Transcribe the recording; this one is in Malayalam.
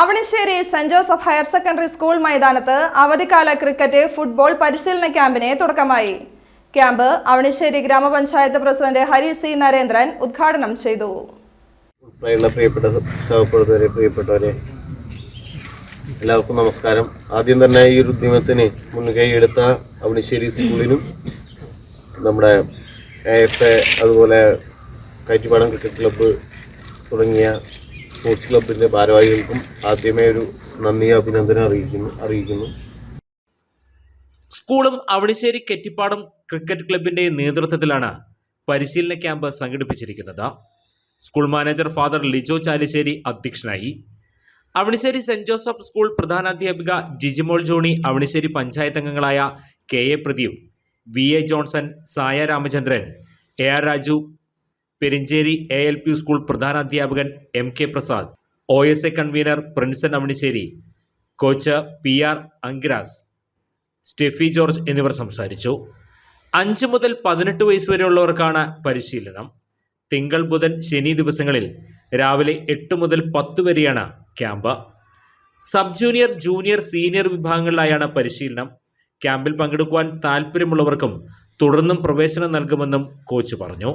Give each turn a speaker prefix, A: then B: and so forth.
A: Avanissery Saint Joseph higher secondary school മൈതാനത്ത് അവധിക്കാല ക്രിക്കറ്റ് ഫുട്ബോൾ പരിശീലന ക്യാമ്പിന് തുടക്കമായി. ക്യാമ്പ് അവണിശ്ശേരി ഗ്രാമപഞ്ചായത്ത് പ്രസിഡന്റ് ഹരി സി നരേന്ദ്രൻ ഉദ്ഘാടനം ചെയ്തു.
B: പ്രിയപ്പെട്ട പ്രിയപ്പെട്ടവരെ എല്ലാവർക്കും നമസ്കാരം. ആദ്യം തന്നെ ഈ ഒരു ഉദ്യമത്തിന് മുൻകൈ എടുത്ത അവണിശ്ശേരി സ്കൂളിനും നമ്മുടെ എ എഫ് എ അതുപോലെ കയറ്റിപ്പാടം ക്രിക്കറ്റ് ക്ലബ്ബ് തുടങ്ങിയ സ്പോർട്സ് ക്ലബിന്റെ ഭാരവാഹികൾക്കും ആദ്യമേ ഒരു നന്ദി അഭിനന്ദനം അറിയിക്കുന്നു അറിയിക്കുന്നു.
C: സ്കൂളും അവണിശ്ശേരി കെറ്റിപ്പാടം ക്രിക്കറ്റ് ക്ലബിന്റെ നേതൃത്വത്തിലാണ് പരിശീലന ക്യാമ്പ് സംഘടിപ്പിച്ചിരിക്കുന്നത്. School manager father Lijo Chalissery അധ്യക്ഷനായി. അവണിശ്ശേരി സെന്റ് ജോസഫ് സ്കൂൾ പ്രധാനാധ്യാപിക ജിജിമോൾ ജോണി അവണിശ്ശേരി പഞ്ചായത്ത് അംഗങ്ങളായ K A Pradeep V A Johnson Saya Ramachandran A R Raju Perincheri A L P school പ്രധാനാധ്യാപകൻ M K Prasad O S A convener Prinson Avanissery coach P R Ankiras Steffi George എന്നിവർ സംസാരിച്ചു. അഞ്ച് മുതൽ പതിനെട്ട് വയസ്സ് വരെയുള്ളവർക്കാണ് പരിശീലനം. തിങ്കൾ ബുധൻ ശനി ദിവസങ്ങളിൽ രാവിലെ എട്ട് മുതൽ പത്ത് വരെയാണ് camp. Sub junior junior senior വിഭാഗങ്ങളിലായാണ് പരിശീലനം. ക്യാമ്പിൽ പങ്കെടുക്കുവാൻ താൽപ്പര്യമുള്ളവർക്കും തുടർന്നും പ്രവേശനം നൽകുമെന്നും കോച്ച് പറഞ്ഞു.